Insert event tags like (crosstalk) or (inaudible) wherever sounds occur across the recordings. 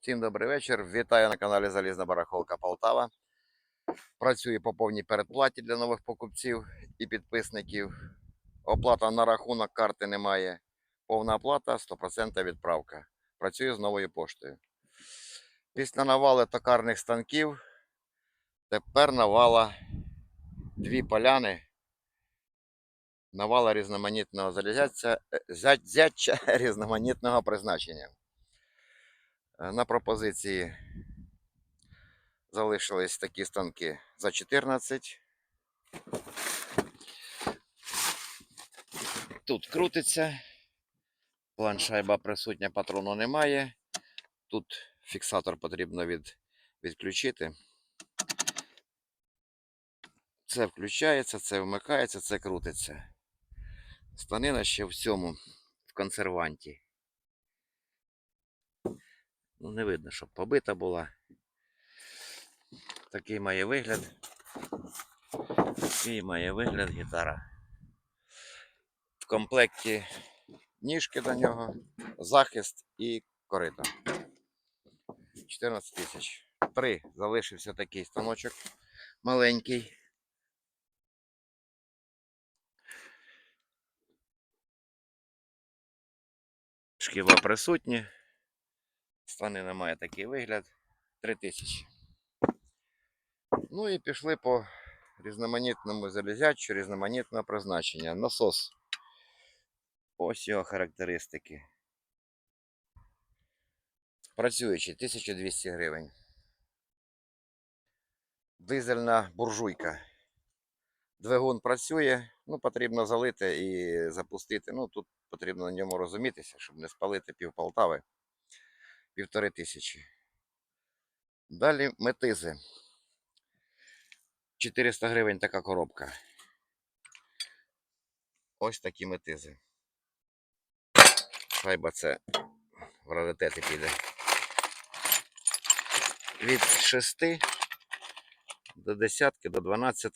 Всім добрий вечір. Вітаю на каналі Залізна Барахолка Полтава. Працюю по повній передплаті для нових покупців і підписників. Оплата на рахунок карти немає. Повна оплата 100% відправка. Працюю з новою поштою. Після навали токарних станків тепер навала дві поляни. Навала різноманітного залізяча, зятча (laughs) різноманітного призначення. Е, На пропозиції залишились такі станки за 14. Тут крутиться. План шайба присутня, патрону немає. Тут фіксатор потрібно від, відключити. Це включається, це вмикається, це крутиться. Станина ще в цьому, в консерванті. Ну, не видно, щоб побита була. Такий має вигляд. Такий має вигляд гітара. В комплекті ніжки до нього, захист і корито. 14 тисяч. Три. Залишився такий станочок маленький. Шківа присутні. Станина має такий вигляд. 3000. Ну і пішли по різноманітному залізячу, різноманітного призначення. Насос. Ось його характеристики. Працюючий 1200 гривень. Дизельна буржуйка. Двигун працює, ну потрібно залити і запустити. Ну тут потрібно на ньому розумітися, щоб не спалити пів Полтави. Півтори тисячі. Далі метизи. 400 гривень така коробка. Ось такі метизи. Шайба це в раритети піде. Від 6 до десятки, до 12.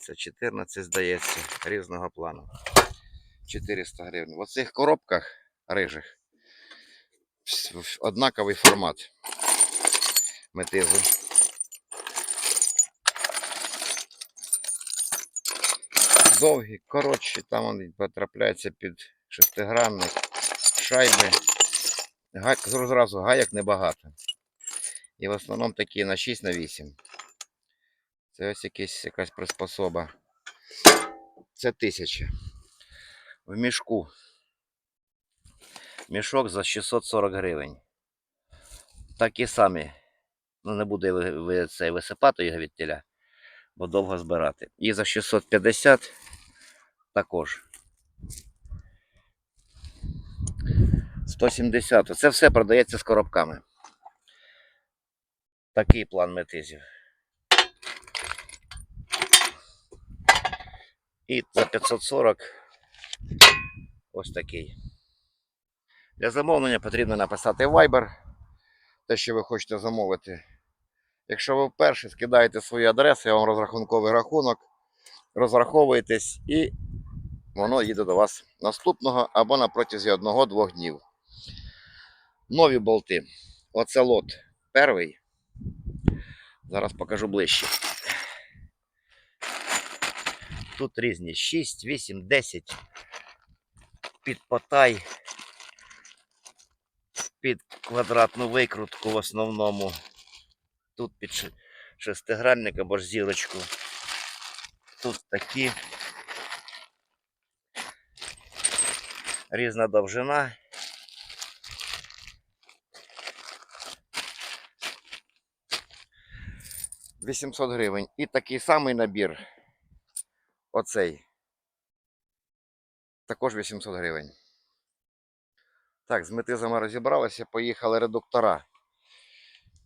Це 14, здається, різного плану. 400 гривень. В оцих коробках рижих однаковий формат метизу. Довгі, коротші, там вони потрапляються під шестигранник, шайби. Зразу гаяк небагато. І в основному такі на 6 на 8. Це ось якась, якась приспособа. Це тисяча. В мішку. Мішок за 640 гривень. Такі самі. Ну, не ви цей висипати його від тіля, бо довго збирати. І за 650 також. 170. Це все продається з коробками. Такий план метизів. І за 540 ось такий. Для замовлення потрібно написати Viber, те, що ви хочете замовити. Якщо ви вперше скидаєте свою адресу, я вам розрахунковий рахунок, розраховуєтесь і воно їде до вас наступного або на протязі одного-двох днів. Нові болти. Оце лот перший. Зараз покажу ближче. Тут різні 6, 8, 10. Під потай, під квадратну викрутку в основному. Тут під шестигранник або ж зірочку. Тут такі. Різна довжина. Вісімсот гривень. І такий самий набір. Оцей. Також 800 гривень. Так, з метизами розібралися, поїхали редуктора.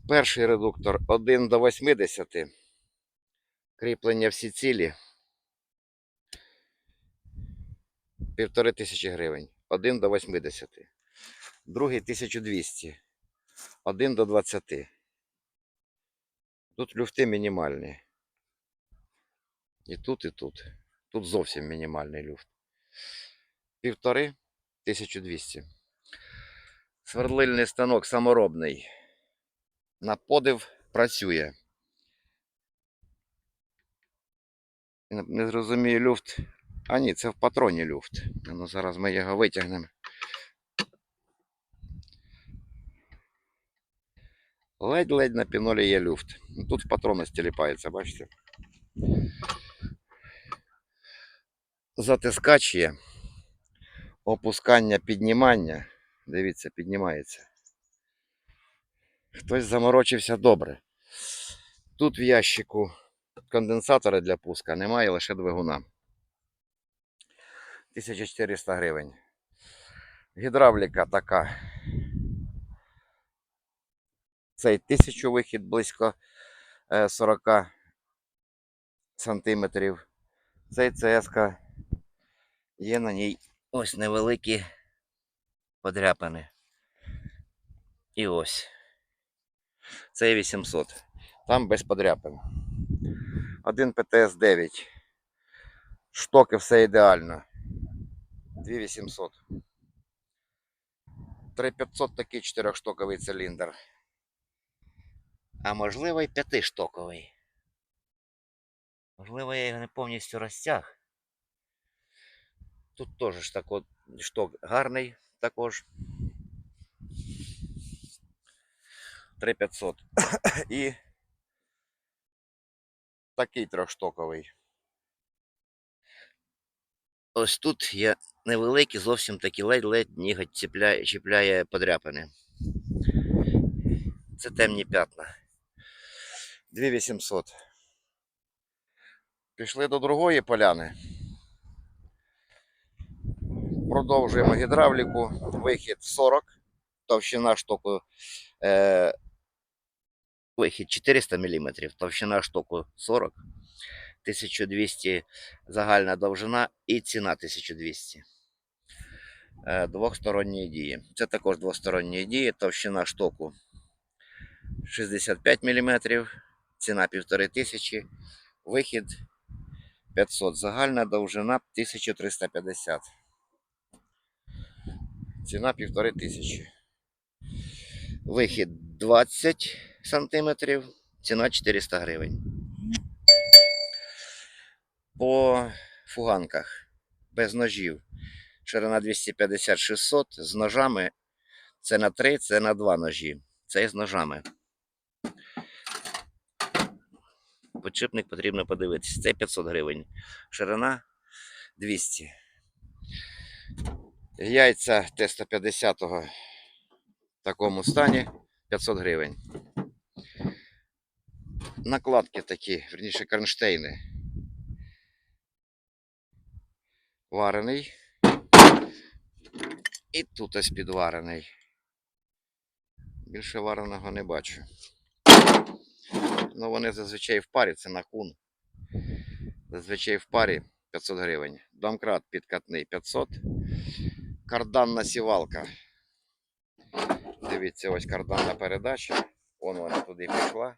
Перший редуктор 1 до 80. Кріплення всі цілі. Півтори тисячі гривень. 1 до 80. Другий 1200. 1 до 20. Тут люфти мінімальні. І тут, і тут. Тут зовсім мінімальний люфт. Півтори 1200. Свердлильний станок саморобний. На подив працює. Не- зрозумію люфт. А ні, це в патроні люфт. Ну, зараз ми його витягнемо. Ледь-ледь на пінолі є люфт. Ну, Тут в патрони стіліпається, бачите? Затискач є. Опускання, піднімання. Дивіться, піднімається. Хтось заморочився добре. Тут в ящику конденсатора для пуска немає, лише двигуна. 1400 гривень. Гідравліка така. Цей 1000 вихід близько е, 40 сантиметрів. Цей ЦСК є на ній ось невеликі подряпини. І ось. Цей 800. Там без подряпин. Один ПТС 9. Штоки все ідеально. 2800. 3500 такий чотирьохштоковий циліндр. А можливо і п'ятиштоковий. Можливо, я його не повністю розтяг. Тут теж так от шток гарний також. 3500. (coughs) І такий трьохштоковий. Ось тут є невеликий, зовсім такі ледь-ледь ніготь чіпляє, чіпляє подряпини. Це темні п'ятна. 2800. Пішли до другої поляни. Продовжуємо гідравліку. Вихід 40. Товщина штоку. Е, вихід 400 мм, товщина штоку 40. 1200 загальна довжина і ціна 1200. Е, Двохсторонньої дії. Це також двосторонні дії. Товщина штоку 65 мм, ціна 1500, вихід 500, загальна довжина 1350. Ціна 1500. Вихід 20 см, ціна 400 гривень. По фуганках без ножів. Ширина 250-600 з ножами. Це на 3, це на 2 ножі. Це з ножами. Подшипник потрібно подивитися. Це 500 гривень. Ширина 200. Яйця Т-150 в такому стані 500 гривень. Накладки такі, верніше кронштейни. Варений. І тут ось підварений. Більше вареного не бачу. Ну, вони зазвичай в парі, це на кун. Зазвичай в парі 500 гривень. Домкрат підкатний 500. Карданна сівалка. Дивіться, ось карданна передача. Вон вона туди пішла.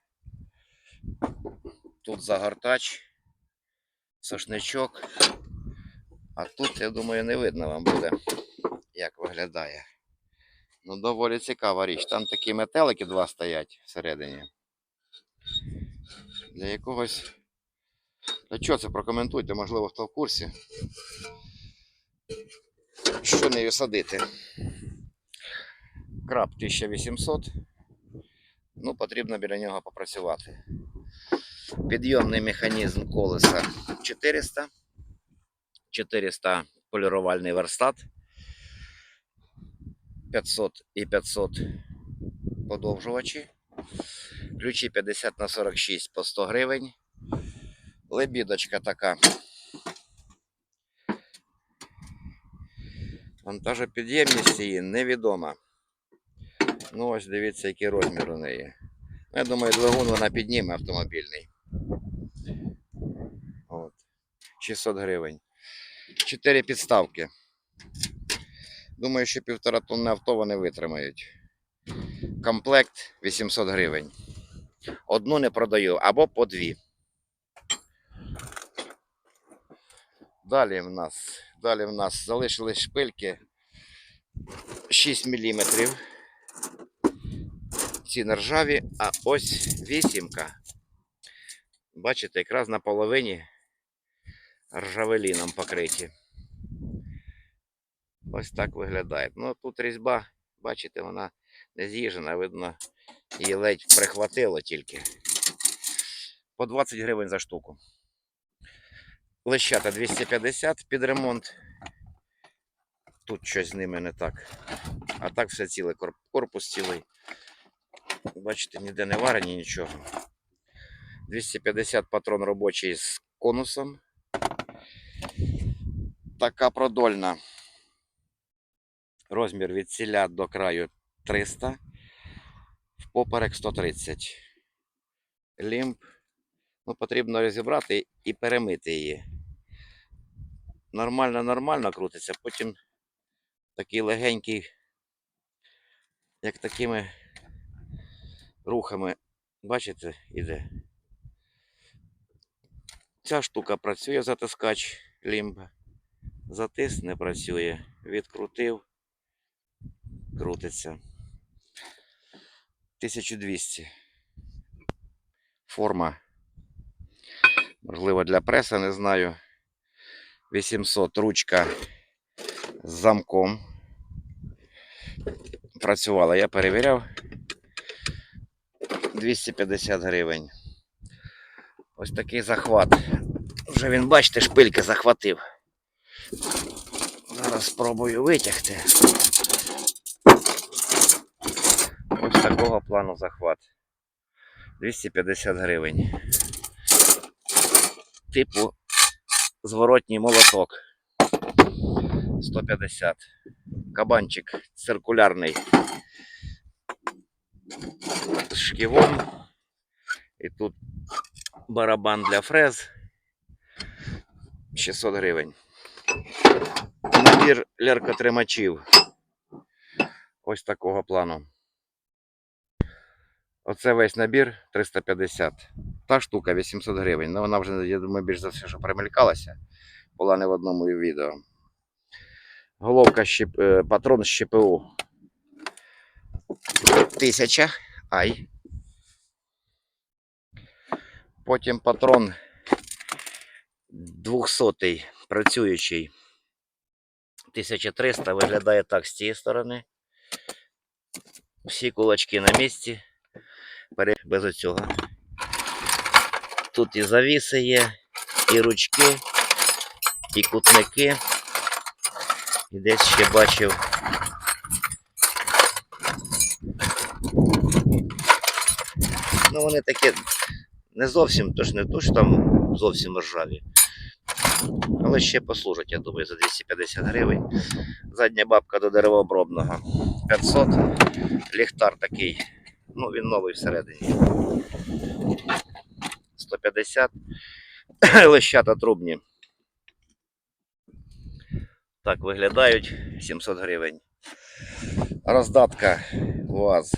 Тут загортач, сошничок. А тут, я думаю, не видно вам буде, як виглядає. Ну, доволі цікава річ. Там такі метелики два стоять всередині. Для якогось. Для чого це прокоментуйте, можливо, хто в курсі. Що нею садити? Краб 1800. Ну, потрібно біля нього попрацювати. Підйомний механізм колеса 400. 400 полірувальний верстат. 500 і 500 подовжувачі. Ключі 50 на 46 по 100 гривень. Лебідочка така. Вантажопідємність її невідома. Ну ось дивіться, який розмір у неї. Ну, Я думаю, двигун вона підніме автомобільний. От. 600 гривень. 4 підставки. Думаю, що півтора тонни авто вони витримають. Комплект 800 гривень. Одну не продаю або по дві. Далі в нас, далі в нас залишились шпильки 6 мм ці не ржаві, а ось вісімка. Бачите, якраз на половині ржавеліном покриті. Ось так виглядає. Ну тут різьба, бачите, вона не з'їжена, видно, її ледь прихватило тільки. По 20 гривень за штуку. Лещата 250 під ремонт. Тут щось з ними не так. А так все ціле, корпус цілий. Бачите, ніде не варені нічого. 250 патрон робочий з конусом. Така продольна. Розмір від ціля до краю 300. Впоперек 130. Лімб. Ну, потрібно розібрати і перемити її. Нормально, нормально крутиться, потім такий легенький, як такими рухами, бачите, іде. Ця штука працює затискач лімба. Затис не працює. Відкрутив, крутиться. 1200. Форма. Можливо, для преса, не знаю. 800 ручка з замком. Працювала, я перевіряв. 250 гривень. Ось такий захват. Вже він, бачите, шпильки захватив. Зараз спробую витягти. Ось такого плану захват. 250 гривень. Типу зворотній молоток. 150. Кабанчик циркулярний. З шківом. І тут барабан для фрез. 600 гривень. Набір ляркотримачів. Ось такого плану. Оце весь набір 350. Та штука 800 гривень. Ну вона вже, я думаю, більш за все, що примелькалася. Була не в одному відео. Головка е, патрон з ЩПУ. Тисяча. Ай. Потім патрон 200 працюючий. 1300 виглядає так з цієї сторони. Всі кулачки на місці. Без оцього. Тут і завіси є, і ручки, і кутники. І десь ще бачив. Ну, вони такі не зовсім, тож не то, що там зовсім ржаві. Але ще послужать, я думаю, за 250 гривень. Задня бабка до деревообробного. 500. Ліхтар такий. Ну, він новий всередині. 150. (coughs) Лещата трубні. Так виглядають 700 гривень. Роздатка УАЗ.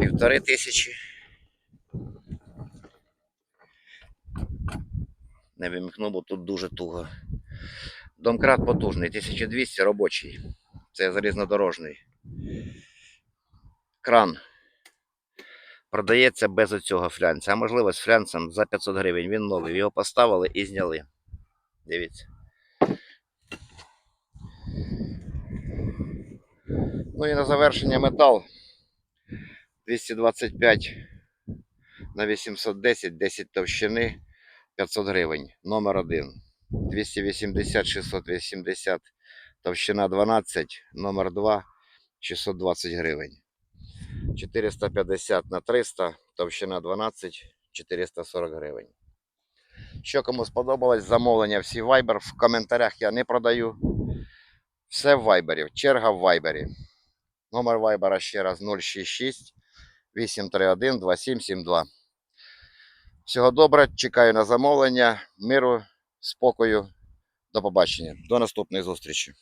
Півтори тисячі. Не вимікну, бо тут дуже туго. Домкрат потужний, 1200 робочий. Це залізнодорожний. Кран. Продається без оцього флянця. А можливо з флянцем за 500 гривень. Він новий. Його поставили і зняли. Дивіться. Ну і на завершення метал 225 на 810, 10 товщини, 500 гривень. Номер 1. 280, 680, товщина 12, номер 2, 620 гривень. 450 на 300, товщина 12, 440 гривень. Що кому сподобалось, замовлення всі Viber. В коментарях я не продаю. Все в Viber. Черга в Viber. Номер Viber ще раз 066 831 2772. Всього добре, чекаю на замовлення, миру, спокою. До побачення. До наступної зустрічі.